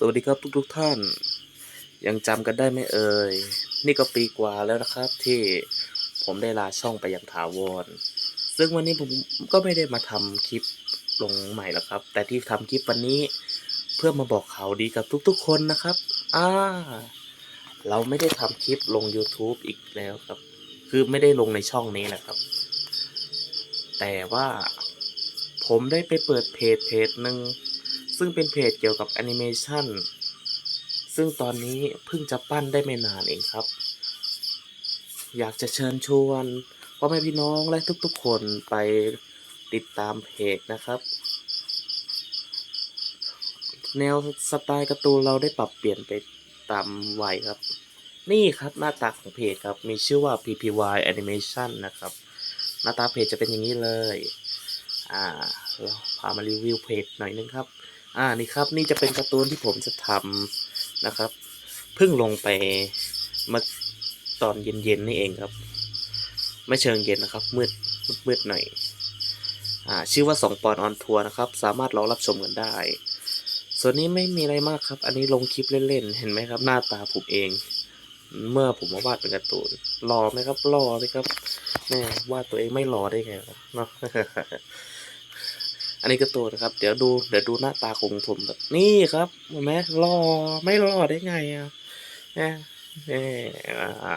สวัสดีครับทุกๆท่าน ยังจำกันได้ไหมเอ่ย นี่ก็ปีกว่าแล้วนะครับที่ผมได้ลาช่องไปอย่างถาวร ซึ่งวันนี้ผมก็ไม่ได้มาทำคลิปลงใหม่แล้วครับ แต่ที่ทำคลิปวันนี้เพื่อมาบอกข่าวดีกับทุกๆ คนนะครับ อ่า เราไม่ได้ทำคลิปลง YouTube อีกแล้วครับ คือไม่ได้ลงในช่องนี้แหละครับ แต่ว่าผมได้ไปเปิดเพจเพจหนึ่ง ซึ่งเป็นเพจเกี่ยวกับแอนิเมชันซึ่งตอนนี้เพิ่งจะปั้นได้ไม่นานเองครับ อยากจะเชิญชวนพ่อแม่พี่น้องและทุกๆคนไปติดตามเพจนะครับ แนวสไตล์การ์ตูนเราได้ปรับเปลี่ยนไปตามวัยครับ นี่ครับหน้าตาของเพจครับ มีชื่อว่า PPY Animation นะครับ หน้าตาเพจจะเป็นอย่างนี้เลย อ่าเราพามารีวิวเพจหน่อยนึงครับ อ่านี่ครับนี่จะเป็นการ์ตูนที่ผมจะทำนะครับเพิ่งลงไปมื่อตอนเย็นๆนี่เองครับ ไม่เชิงเย็นนะครับ มืดมืดๆหน่อยอ่าชื่อว่าสองปอนออนทัวร์นะครับ สามารถรอรับชมกันได้ ส่วนนี้ไม่มีอะไรมากครับ อันนี้ลงคลิปเล่นๆ เห็นไหมครับ หน้าตาผมเอง เมื่อผมมาวาดเป็นการ์ตูนหล่อไหมครับหล่อไหมครับแม่วาดตัวเองไม่หล่อได้ไงครับเนาะ อันนี้ก็ตัวนะครับ เดี๋ยวดูเดี๋ยวดูหน้าตาของผมแบบนี่ครับเห็นไหมหล่อไม่หล่อได้ไงอะแหมแหมอ่า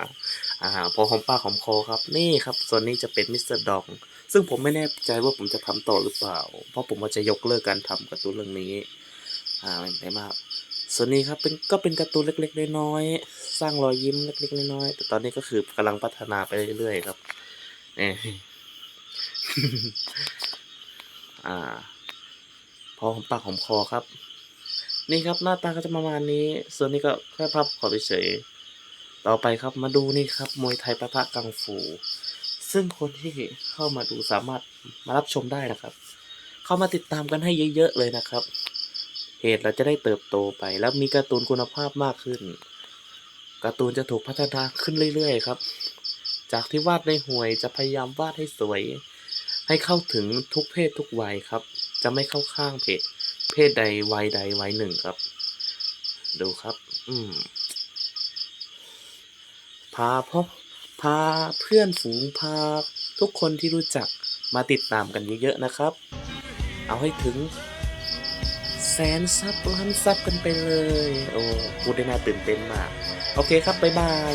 อ่าพอหอมปากหอมคอครับ นี่ครับ ส่วนนี้จะเป็นมิสเตอร์ดอง ซึ่งผมไม่แน่ใจว่าผมจะทำต่อหรือเปล่า เพราะผมว่าจะยกเลิกการทำการ์ตูนเรื่องนี้ อ่าไม่มากส่วนนี้ครับเป็นก็เป็นการ์ตูนเล็กๆน้อยๆสร้างรอยยิ้มเล็กๆน้อยๆแต่ตอนนี้ก็คือกำลังพัฒนาไปเรื่อยๆครับเอ อ่า พอหอมปากหอมคอครับ นี่ครับหน้าตาก็จะประมาณนี้ ส่วนนี้ก็แค่พับขอเฉยต่อไปครับมาดูนี่ครับมวยไทยประทะกังฟู ซึ่งคนที่เข้ามาดูสามารถมารับชมได้นะครับ เข้ามาติดตามกันให้เยอะๆเลยนะครับเพจเราจะได้เติบโตไป แล้วมีการ์ตูนคุณภาพมากขึ้นการ์ตูนจะถูกพัฒนาขึ้นเรื่อยๆ ครับ จากที่วาดในห่วยจะพยายามวาดให้สวย ให้เข้าถึงทุกเพศทุกวัยครับ จะไม่เข้าข้างเพศเพศใดวัยใดวัยหนึ่งครับ ดูครับ อืม พาพ่อพาเพื่อนฝูงพาทุกคนที่รู้จักมาติดตามกันเยอะๆนะครับ เอาให้ถึง แสนซับล้านซับกันไปเลย โอ้พูดได้น่าตื่นเต้นมาก โอเคครับ บ๊ายบาย